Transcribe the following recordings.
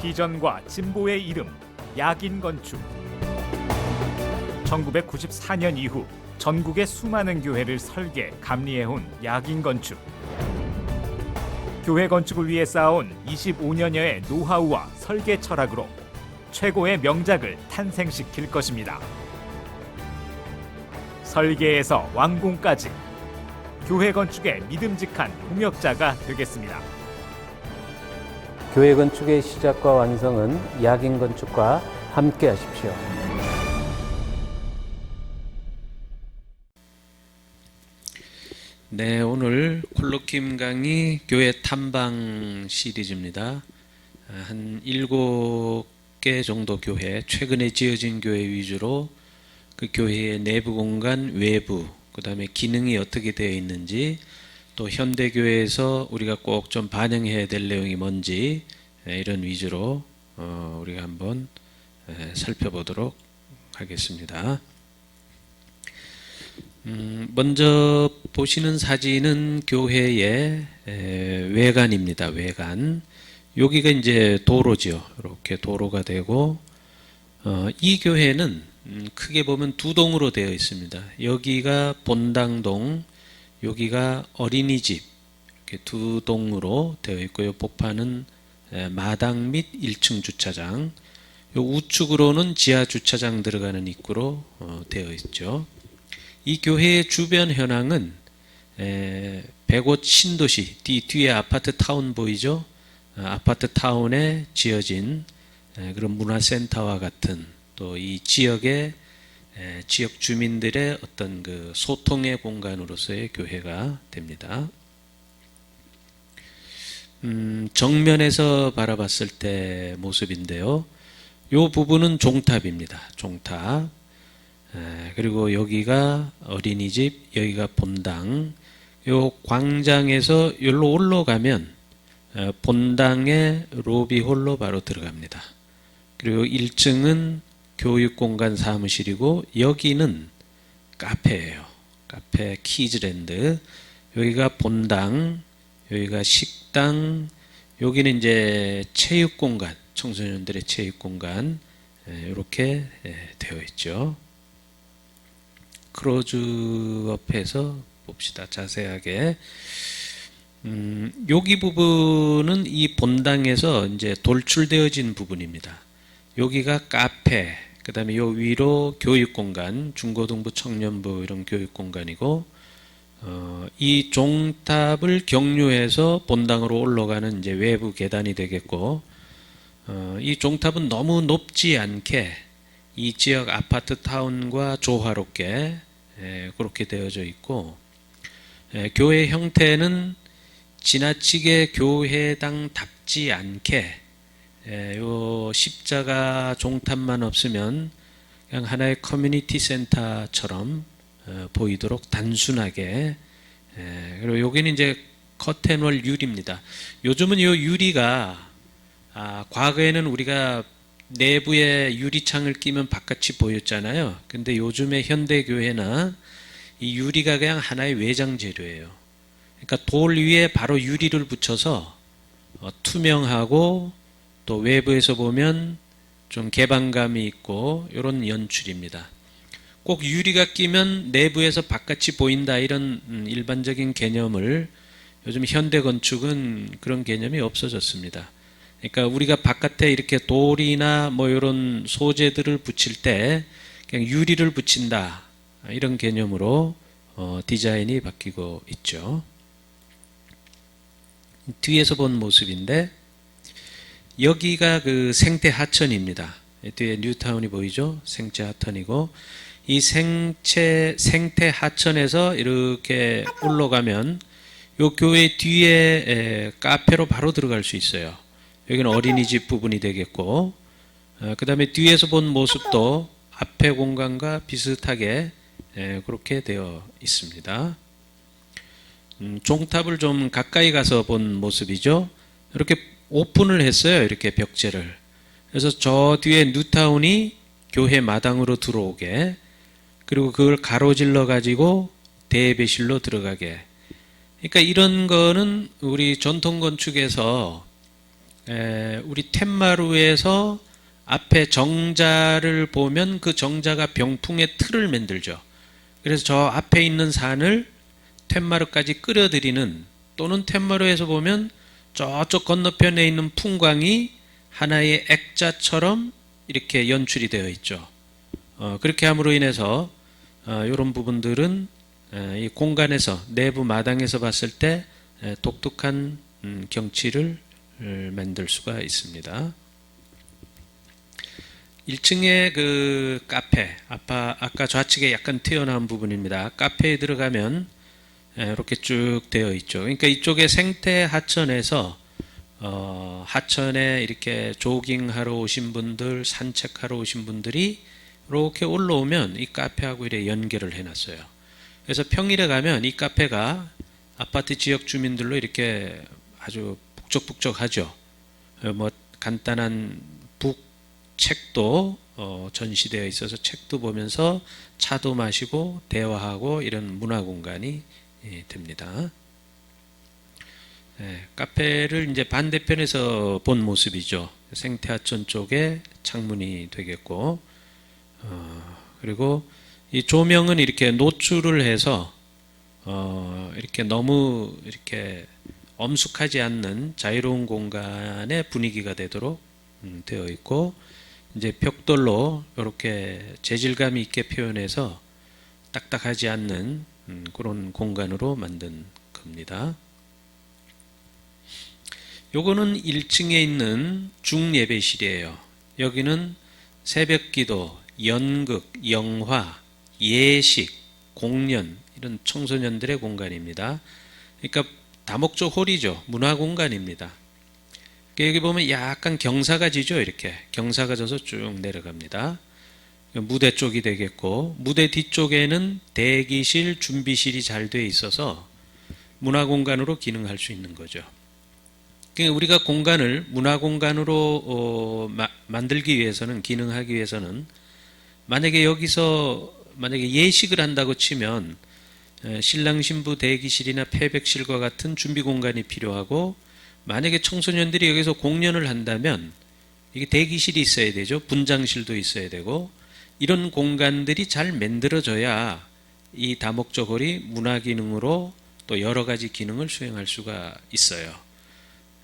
비전과 진보의 이름 야긴 건축 1994년 이후 전국의 수많은 교회를 설계 감리해온 야긴 건축 교회 건축을 위해 쌓아온 25년여의 노하우와 설계 철학으로 최고의 명작을 탄생시킬 것입니다. 설계에서 완공까지 교회 건축의 믿음직한 동역자가 되겠습니다. 교회 건축의 시작과 완성은 야긴 건축과 함께 하십시오. 네, 오늘 콜로킴 강의 교회 탐방 시리즈입니다. 아, 한 일곱 개 정도 교회, 최근에 지어진 교회 위주로 그 교회의 내부 공간, 외부, 그 다음에 기능이 어떻게 되어 있는지, 또 현대 교회에서 우리가 꼭 좀 반영해야 될 내용이 뭔지 에, 이런 위주로 어, 우리가 한번 에, 살펴보도록 하겠습니다. 음, 먼저 보시는 사진은 교회의 에, 외관입니다. 외관. 여기가 이제 도로죠. 이렇게 도로가 되고 어, 이 교회는 음, 크게 보면 두 동으로 되어 있습니다. 여기가 본당동, 여기가 어린이집 이렇게 두 동으로 되어 있고요. 복판은 에, 마당 및 1층 주차장. 요 우측으로는 지하 주차장 들어가는 입구로 어, 되어 있죠. 이 교회의 주변 현황은 에, 105 신도시 뒤 뒤에 아파트 타운 보이죠? 아, 아파트 타운에 지어진 에, 그런 문화센터와 같은 또 이 지역의 에, 지역 주민들의 어떤 그 소통의 공간으로서의 교회가 됩니다. 음, 정면에서 바라봤을 때 모습인데요. 요 부분은 종탑입니다. 종탑. 에, 그리고 여기가 어린이집, 여기가 본당. 요 광장에서 여기로 올라가면 에, 본당의 로비홀로 바로 들어갑니다. 그리고 1층은 교육공간 사무실이고 여기는 카페예요. 카페 키즈랜드. 여기가 본당, 여기가 식당, 여기는 이제 체육공간, 청소년들의 체육공간 이렇게 되어 있죠. 크로즈업해서 봅시다. 자세하게. 음, 여기 부분은 이 본당에서 이제 돌출되어진 부분입니다. 여기가 카페, 그 다음에 요 위로 교육공간, 중고등부 청년부 이런 교육공간이고, 어, 이 종탑을 경유해서 본당으로 올라가는 이제 외부 계단이 되겠고, 어, 이 종탑은 너무 높지 않게 이 지역 아파트 타운과 조화롭게 에, 그렇게 되어져 있고, 에, 교회 형태는 지나치게 교회당답지 않게 에, 요 십자가 종탑만 없으면 그냥 하나의 커뮤니티 센터처럼 어, 보이도록 단순하게 에, 그리고 여기는 이제 커튼월 유리입니다. 요즘은 요 유리가 아, 과거에는 우리가 내부에 유리창을 끼면 바깥이 보였잖아요. 근데 요즘에 현대 교회나 이 유리가 그냥 하나의 외장 재료예요. 그러니까 돌 위에 바로 유리를 붙여서 어, 투명하고 또 외부에서 보면 좀 개방감이 있고 이런 연출입니다. 꼭 유리가 끼면 내부에서 바깥이 보인다 이런 음, 일반적인 개념을 요즘 현대 건축은 그런 개념이 없어졌습니다. 그러니까 우리가 바깥에 이렇게 돌이나 뭐 이런 소재들을 붙일 때 그냥 유리를 붙인다 이런 개념으로 어, 디자인이 바뀌고 있죠. 뒤에서 본 모습인데 여기가 그 생태 하천입니다. 뒤에 뉴타운이 보이죠? 생태 하천이고 이 생체 생태 하천에서 이렇게 올라가면 요 교회 뒤에 에, 카페로 바로 들어갈 수 있어요. 여기는 어린이집 부분이 되겠고 어, 그 다음에 뒤에서 본 모습도 앞에 공간과 비슷하게 에, 그렇게 되어 있습니다. 음, 종탑을 좀 가까이 가서 본 모습이죠. 이렇게 오픈을 했어요. 이렇게 벽체를. 그래서 저 뒤에 뉴타운이 교회 마당으로 들어오게 그리고 그걸 가로질러 가지고 대배실로 들어가게. 그러니까 이런 거는 우리 전통 건축에서 에, 우리 텐마루에서 앞에 정자를 보면 그 정자가 병풍의 틀을 만들죠. 그래서 저 앞에 있는 산을 텐마루까지 끌어들이는 또는 텐마루에서 보면 저쪽 건너편에 있는 풍광이 하나의 액자처럼 이렇게 연출이 되어 있죠. 어, 그렇게 함으로 인해서 어, 이런 부분들은 에, 이 공간에서 내부 마당에서 봤을 때 에, 독특한 음, 경치를 을 만들 수가 있습니다. 1층에 그 카페, 아까, 좌측에 약간 튀어나온 부분입니다. 카페에 들어가면 에, 이렇게 쭉 되어 있죠. 그러니까 이쪽에 생태 하천에서 어, 하천에 이렇게 조깅하러 오신 분들, 산책하러 오신 분들이 이렇게 올라오면 이 카페하고 이렇게 연결을 해놨어요. 그래서 평일에 가면 이 카페가 아파트 지역 주민들로 이렇게 아주 북적북적하죠. 어, 뭐 간단한 북 책도 어, 전시되어 있어서 책도 보면서 차도 마시고 대화하고 이런 문화 공간이 예, 됩니다. 예, 카페를 이제 반대편에서 본 모습이죠. 생태하천 쪽에 창문이 되겠고, 어, 그리고 이 조명은 이렇게 노출을 해서 어, 이렇게 너무 이렇게 엄숙하지 않는 자유로운 공간의 분위기가 되도록 음, 되어 있고, 이제 벽돌로 이렇게 재질감 있게 표현해서 딱딱하지 않는 음, 그런 공간으로 만든 겁니다. 요거는 1층에 있는 중예배실이에요. 여기는 새벽기도, 연극, 영화, 예식, 공연 이런 청소년들의 공간입니다. 그러니까 다목적 홀이죠. 문화 공간입니다. 여기 보면 약간 경사가 지죠. 이렇게 경사가 져서 쭉 내려갑니다. 무대 쪽이 되겠고 무대 뒤쪽에는 대기실, 준비실이 잘 돼 있어서 문화 공간으로 기능할 수 있는 거죠. 그러니까 우리가 공간을 문화 공간으로 어, 마- 만들기 위해서는 기능하기 위해서는 만약에 여기서 만약에 예식을 한다고 치면 에, 신랑 신부 대기실이나 패백실과 같은 준비 공간이 필요하고 만약에 청소년들이 여기서 공연을 한다면 이게 대기실이 있어야 되죠. 분장실도 있어야 되고 이런 공간들이 잘 만들어져야 이 다목적 홀이 문화 기능으로 또 여러 가지 기능을 수행할 수가 있어요.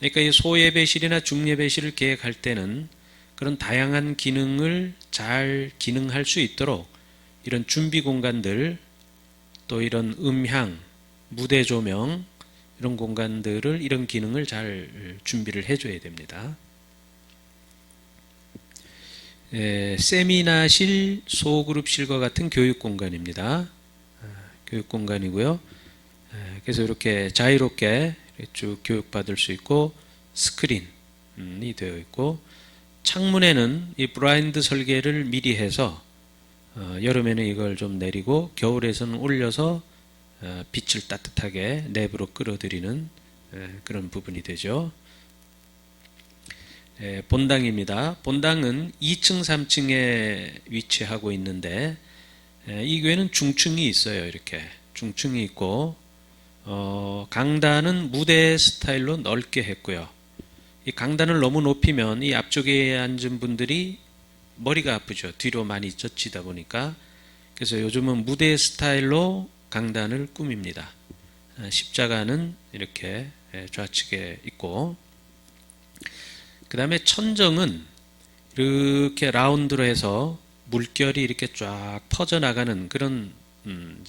그러니까 이 소예배실이나 중예배실을 계획할 때는 그런 다양한 기능을 잘 기능할 수 있도록 이런 준비 공간들 또 이런 음향, 무대 조명 이런 공간들을 이런 기능을 잘 준비를 해줘야 됩니다. 에, 세미나실, 소그룹실과 같은 교육 공간입니다. 아, 교육 공간이고요. 에, 그래서 이렇게 자유롭게 쭉 교육받을 수 있고 스크린이 되어 있고 창문에는 이 브라인드 설계를 미리 해서 어, 여름에는 이걸 좀 내리고 겨울에서는 올려서 어, 빛을 따뜻하게 내부로 끌어들이는 에, 그런 부분이 되죠. 에, 본당입니다. 본당은 2층, 3층에 위치하고 있는데 에, 이 교회는 중층이 있어요. 이렇게 중층이 있고 어, 강단은 무대 스타일로 넓게 했고요. 이 강단을 너무 높이면 이 앞쪽에 앉은 분들이 머리가 아프죠. 뒤로 많이 젖히다 보니까. 그래서 요즘은 무대 스타일로 강단을 꾸밉니다. 아, 십자가는 이렇게 예, 좌측에 있고, 그 다음에 천정은 이렇게 라운드로 해서 물결이 이렇게 쫙 퍼져나가는 그런 음,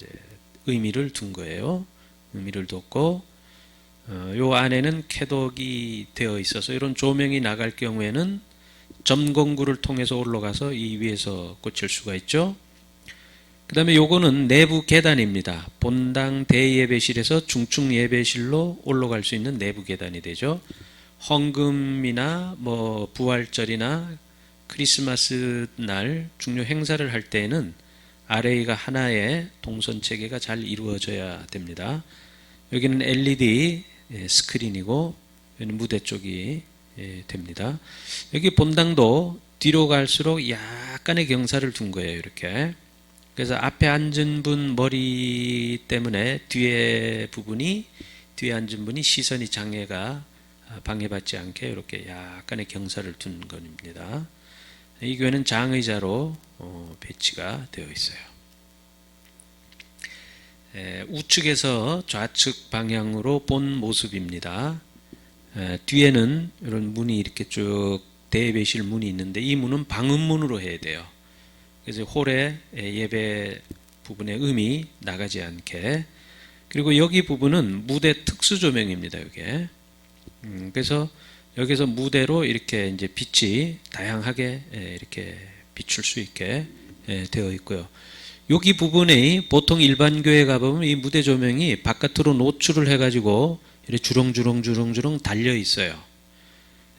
의미를 둔 거예요. 의미를 뒀고, 어, 요 안에는 캐독이 되어 있어서 이런 조명이 나갈 경우에는 점공구를 통해서 올라가서 이 위에서 꽂힐 수가 있죠. 그 다음에 요거는 내부 계단입니다. 본당 대예배실에서 중층 예배실로 올라갈 수 있는 내부 계단이 되죠. 헌금이나 뭐 부활절이나 크리스마스 날 중요 행사를 할 때에는 아래가 하나의 동선 체계가 잘 이루어져야 됩니다. 여기는 LED 예, 스크린이고 무대 쪽이 예, 됩니다. 여기 본당도 뒤로 갈수록 약간의 경사를 둔 거예요. 이렇게. 그래서 앞에 앉은 분 머리 때문에 뒤에 부분이 뒤에 앉은 분이 시선이 장애가 아, 방해받지 않게 이렇게 약간의 경사를 둔 겁니다. 이 교회는 장의자로 어, 배치가 되어 있어요. 에, 우측에서 좌측 방향으로 본 모습입니다. 에, 뒤에는 이런 문이 이렇게 쭉 대배실 문이 있는데 이 문은 방음문으로 해야 돼요. 그래서 에, 예배 부분의 음이 나가지 않게 그리고 여기 부분은 무대 특수 조명입니다. 이게 음, 그래서 여기서 무대로 이렇게 이제 빛이 다양하게 에, 이렇게 비출 수 있게 에, 되어 있고요. 여기 부분에 보통 일반 교회 가보면 이 무대 조명이 바깥으로 노출을 해가지고 이렇게 주렁주렁 주렁주렁 달려 있어요.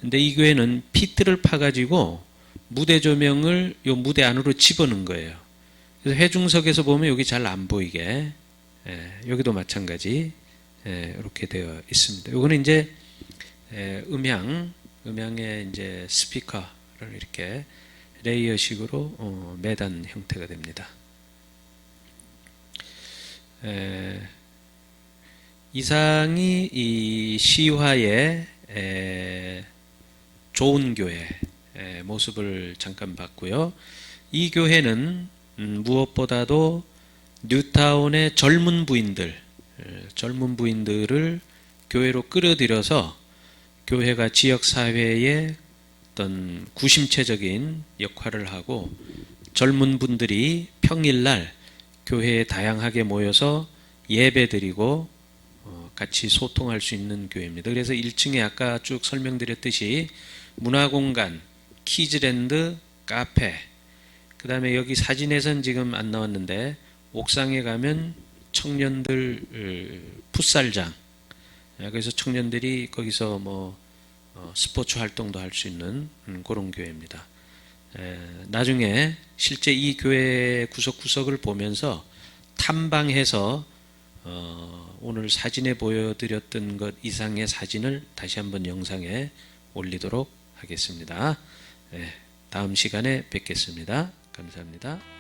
근데 이 교회는 피트를 파가지고 무대 조명을 요 무대 안으로 집어넣은 거예요. 그래서 회중석에서 보면 여기 잘 안 보이게 예, 여기도 마찬가지 예, 이렇게 되어 있습니다. 요거는 이제 예, 음향 음향의 이제 스피커를 이렇게 레이어식으로 어, 매단 형태가 됩니다. 에, 이상이 이 시화의 에, 좋은 교회 에, 모습을 잠깐 봤고요. 이 교회는 음, 무엇보다도 뉴타운의 젊은 부인들, 에, 젊은 부인들을 교회로 끌어들여서 교회가 지역 사회의 어떤 구심체적인 역할을 하고 젊은 분들이 평일날 교회에 다양하게 모여서 예배드리고 어, 같이 소통할 수 있는 교회입니다. 그래서 1층에 아까 쭉 설명드렸듯이 문화공간, 키즈랜드, 카페, 그 다음에 여기 사진에선 지금 안 나왔는데 옥상에 가면 청년들 어, 풋살장, 예, 그래서 청년들이 거기서 뭐 어, 스포츠 활동도 할 수 있는 음, 그런 교회입니다. 에, 나중에 실제 이 교회 구석구석을 보면서 탐방해서 어, 오늘 사진에 보여드렸던 것 이상의 사진을 다시 한번 영상에 올리도록 하겠습니다. 에, 다음 시간에 뵙겠습니다. 감사합니다.